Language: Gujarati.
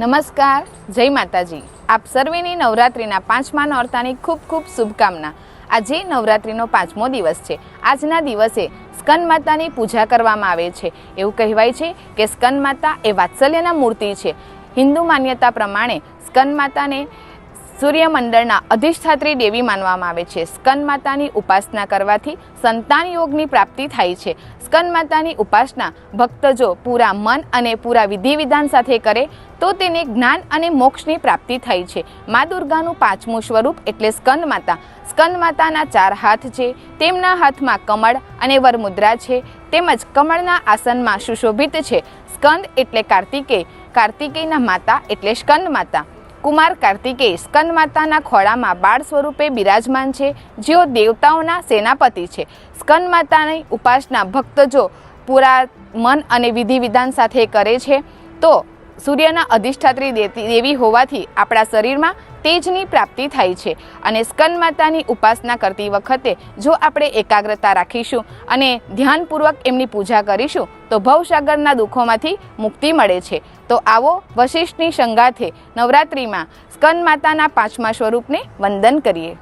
નમસ્કાર, જય માતાજી. આપ સર્વેની નવરાત્રિના પાંચમા નોરતાની ખૂબ ખૂબ શુભકામના. આજે નવરાત્રિનો પાંચમો દિવસ છે. આજના દિવસે સ્કંદ માતાની પૂજા કરવામાં આવે છે. એવું કહેવાય છે કે સ્કંદ માતા એ વાત્સલ્યના મૂર્તિ છે. હિન્દુ માન્યતા પ્રમાણે સ્કંદ માતાને સૂર્યમંડળના અધિષ્ઠાત્રી દેવી માનવામાં આવે છે. સ્કંદ માતાની ઉપાસના કરવાથી સંતાન યોગની પ્રાપ્તિ થાય છે. સ્કંદ માતાની ઉપાસના ભક્ત જો પૂરા મન અને પૂરા વિધિ વિધાન સાથે કરે તો તેને જ્ઞાન અને મોક્ષની પ્રાપ્તિ થાય છે. મા દુર્ગાનું પાંચમું સ્વરૂપ એટલે સ્કંદ માતા. સ્કંદ માતાના ચાર હાથ છે, તેમના હાથમાં કમળ અને વરમુદ્રા છે, તેમજ કમળના આસનમાં સુશોભિત છે. સ્કંદ એટલે કાર્તિકેય કાર્તિકેયના માતા એટલે સ્કંદ માતા. કુમાર કાર્તિકેય સ્કંદ માતાના ખોળામાં બાળ સ્વરૂપે બિરાજમાન છે, જેઓ દેવતાઓના સેનાપતિ છે. સ્કંદ માતાની ઉપાસના ભક્ત જો પૂરા મન અને વિધિ વિધાન સાથે કરે છે. તો સૂર્યના અધિષ્ઠાત્રી દેવી હોવાથી આપણા શરીરમાં તેજની પ્રાપ્તિ થાય છે અને સ્કંદ માતાની ઉપાસના કરતી વખતે જો આપણે એકાગ્રતા રાખીશું અને ધ્યાનપૂર્વક એમની પૂજા કરીશું, તો ભવસાગરના દુઃખોમાંથી મુક્તિ મળે છે. તો આવો વશિષ્ઠની સંગાથે નવરાત્રિમાં સ્કંદ માતાના પાંચમા સ્વરૂપને વંદન કરીએ.